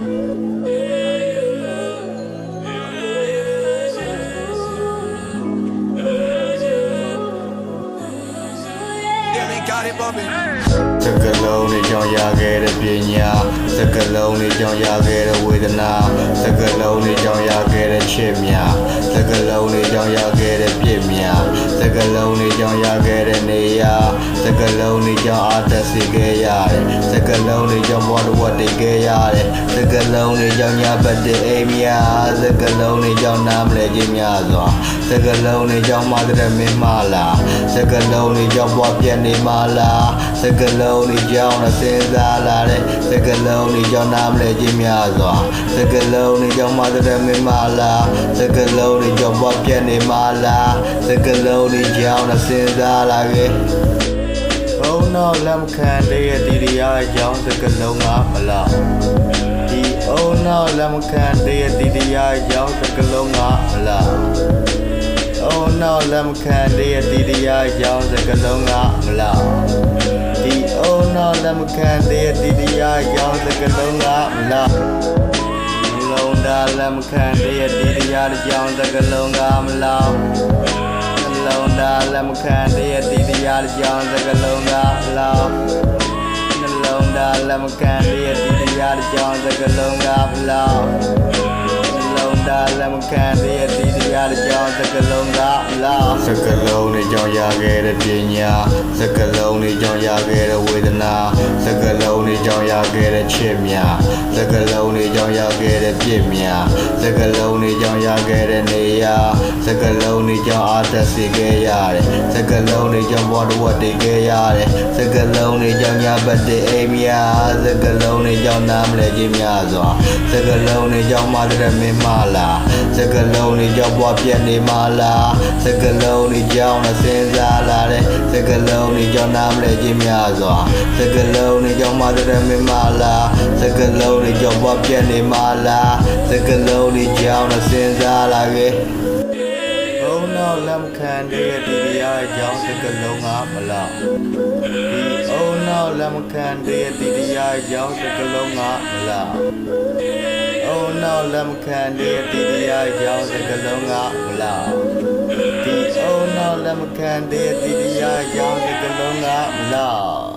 စကလုံးတွေကြောင့်ရခဲ့တဲ့ပညာစကလုံးတွေကြောင့်ရခဲ့တဲ့ဝေဒနာစကလုံးတွေကြောင့်ရခဲ့တဲ့ချစ်များစကလုံးတွေကြောင့်ရခဲ့တဲ့ပြစ်များစကလုံးတွေကြောင့်ရခဲ့တဲ့နေရာစကလုံးတွေကြောင့်အာသက်စေခဲ့ရတယ် ကလုံးတွေကြောင့်ဘဝတစ်ဝတ်တည်ခဲ့ရတယ်စကလုံးတွေကြောင့်ညပတ်တဲ့အိမ်မြစကလုံးတွေကြောင့်နားမလဲခြင်းများစွာစကလုံးတွေကြောင့်မတဲ့မင်းမလားစကလုံးတွေကြောင့်ဘဝပြတ်နေမလားစကလုံးတွေကြောင့်တော့စဉ်းစားလာတဲ့စကလုံးတွေကြောင့်နားမလဲခြင်းများစွာစကလုံးတွေကြောင့်မတဲ့မင်းမလားစကလုံးတွေကြောင့်ဘဝပြတ်နေမလားစကလုံးတွေကြောင့်တော့စဉ်းစားလာခဲ့ဘုံ တော့လက်မခံတဲ့ရတီတရားအကြောင်းစကလုံးကမလားဒီအုံတော့လက်မခံတဲ့ရတီတရားအကြောင်းစကလုံးကမလားအုံတော့လက်မခံတဲ့ရတီတရားအကြောင်းစကလုံးကမလားဒီအုံတော့လက်မခံတဲ့ရတီတရားအကြောင်းစကလုံးကမလားလုံးသားလက်မခံတဲ့ရတီတရားအကြောင်းစကလုံးကမလား နှလုံးသားလက်မခံတဲ့တီတရားကြောင့်စကလုံးကလောင်းနှလုံးသားလက်မခံတဲ့တီတရားကြောင့်စကလုံးကလောင်းနှလုံးသားလက်မခံတဲ့တီတရားကြောင့်စကလုံးကလောင်းစကလုံးတွေကြောင့်ရခဲ့တဲ့ပညာစကလုံးတွေကြောင့်ရခဲ့တဲ့ဝေဒနာစကလုံး တွေကြောင့်ရခဲ့တဲ့ချစ်မြစကလုံးတွေကြောင့်ရခဲ့တဲ့ပြစ်မြစကလုံးတွေကြောင့်ရခဲ့တဲ့နေရာစကလုံးတွေကြောင့်အာသက်စေခဲ့ရတယ်စကလုံးတွေကြောင့်ဘဝတစ်ဝတ်တည်ခဲ့ရတယ်စကလုံးတွေကြောင့်ညပတ်တဲ့အိမ်မြစကလုံးတွေကြောင့်နားမလဲခြင်းများစွာစကလုံးတွေကြောင့်မတဲ့မင်းမလားစကလုံးတွေကြောင့်ဘဝပြတ်နေမလားစကလုံးတွေကြောင့်စဉ်းစားလာတဲ့စကလုံးတွေကြောင့်နားမလဲခြင်းများစွာစကလုံးတွေကြောင့်မတဲ့မင်းမလားစကလုံးတွေကြောင့်ဘဝပြတ်နေမလားစကလုံးတွေကြောင့်စဉ်းစားလာခဲ့ဘုံတော့လက်မခံတဲ့ဒီတရားအကြောင်းစကလုံးကမလားဒီအုံတော့လက်မခံတဲ့ဒီတရားအကြောင်းစကလုံးကမလားအုံတော့လက်မခံတဲ့ဒီတရားအကြောင်းစကလုံးကမလားဒီအုံတော့လက်မခံတဲ့ဒီတရားအကြောင်းစကလုံးကမလား